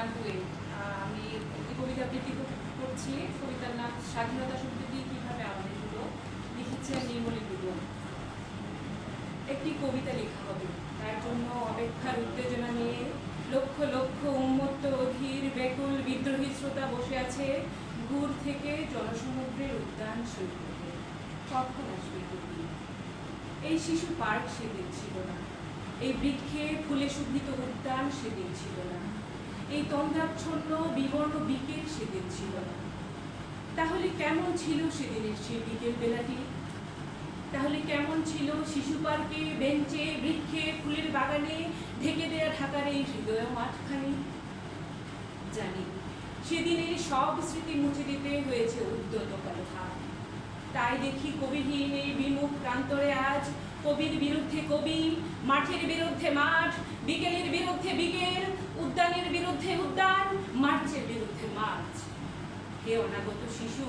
One two eight আমি একটি কবিতা আবৃত্তি করছি? কবিতার নাম স্বাধীনতা শব্দটি কীভাবে আমাদের হলো লিখেছে নির্মলী গুরু একটি কবিতা লেখা হবে। তার জন্য অপেক্ষার উত্তেজনা নিয়ে লক্ষ লক্ষ উন্মত্ত অধীর বেকুল বিদ্রোহী শ্রোতা বসে আছে দূর থেকে জনসমুদ্রের উদ্যান সৈকতে কখন আসবে এই শিশু পার্ক সেদিন ছিল না। এই বৃক্ষে ফুলে শোভিত উদ্যান সেদিন ছিল না। এই তন্দ্রাচ্ছন্ন বিবর্ণ বিকেল সেদিন ছিল। তাহলে কেমন ছিল সেদিনের সেই বিকেল বেলাটি? তাহলে কেমন ছিল শিশু পার্কে, বেঞ্চে, বৃক্ষে, ফুলের বাগানে, ঢেকে দেয়া ঢাকার এই হৃদয় মাঠখানি? জানি সেদিনের সব স্মৃতি মুছে দিতে হয়েছে উদ্যত হাত তাই দেখি কবিহীন এই বিমুখ প্রান্তরে আজ কবির বিরুদ্ধে কবি, মাঠের বিরুদ্ধে মাঠ, বিকেলের বিরুদ্ধে বিকেল বিরুদ্ধে উদ্যান মার্চের বিরুদ্ধে মার্চ। হে অনাগত শিশু,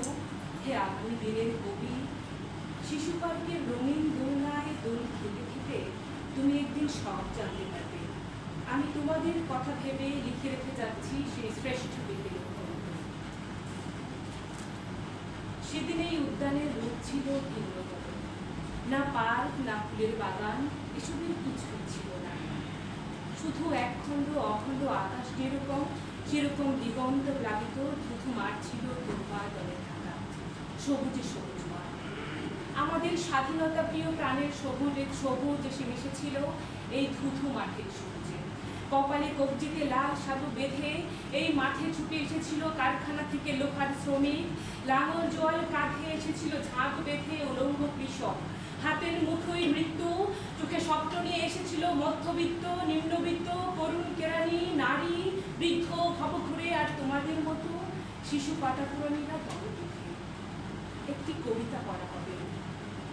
হে আগামী দিনের কবি শিশু পার্কের রঙিন দোলনায় দোল খেতে খেতে তুমি একদিন সব জানতে পারবে। আমি তোমাদের কথা ভেবে লিখে রেখে যাচ্ছি সেই শ্রেষ্ঠ বিকেল সেদিন এই উদ্যানের রূপ ছিল ভিন্নতর না পার্ক, না ফুলের বাগান, এসবের না শুধু একখণ্ড অখণ্ড আকাশ যেরকম, সেরকম দিগন্ত প্লাবিত, শুধু মাঠ ছিল দুর্বা দলে থাকা সবুজে সবুজ মাঠ আমাদের স্বাধীনতা প্রিয় প্রাণের সবুজ সবুজ এসে মিশেছিল এই থুথু মাঠের সবুজে। কপালে কবজিতে লাল সাধু বেঁধে এই মাঠে ছুটে এসেছিল কারখানা থেকে লোহার শ্রমিক। লাঙল জল কাঁধে এসেছিল ঝাঁক বেঁধে উলঙ্গ কৃষক। হাতের মুঠোয় মৃত্যু চোখে স্বপ্ন নিয়ে এসেছিল মধ্যবিত্ত, নিম্নবিত্ত করুণ কেরানি, নারী, বৃদ্ধ, ভবঘুরে আর তোমাদের মতো শিশু পাটাপুরানিরা দলবিধে একটি কবিতা পড়া হবে।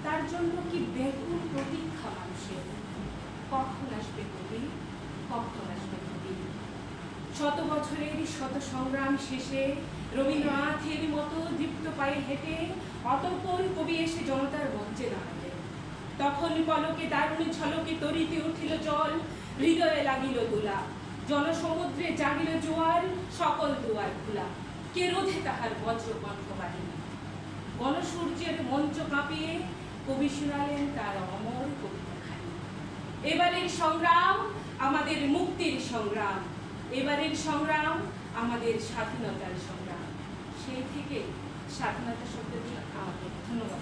তার জন্য কি ব্যাকুল প্রতীক্ষা মানুষের? কখন আসবে কবি? কখন আসবে কবি? শত বছরের শত সংগ্রাম শেষে রবীন্দ্রনাথের মতো দীপ্ত পায়ে হেঁটে অতঃপর কবি এসে জনতার মঞ্চে দাঁড়ালেন। তখন পলকে দারুণ ঝলকে তরিতে উঠিল জল, হৃদয়ে লাগিল দোলা। জনসমুদ্রে জাগিল জোয়ার, সকল দুয়ার খোলা। কে রোধে তাহার বজ্র কণ্ঠ বাহিনী গণসূর্যের মঞ্চ কাঁপিয়ে কবি শুনালেন তার অমর কবিতাখানি এবারের সংগ্রাম আমাদের মুক্তির সংগ্রাম। এবারের সংগ্রাম আমাদের স্বাধীনতার সংগ্রাম। সেই থেকে স্বাধীনতা শব্দটি আমাদের ধন্যবাদ।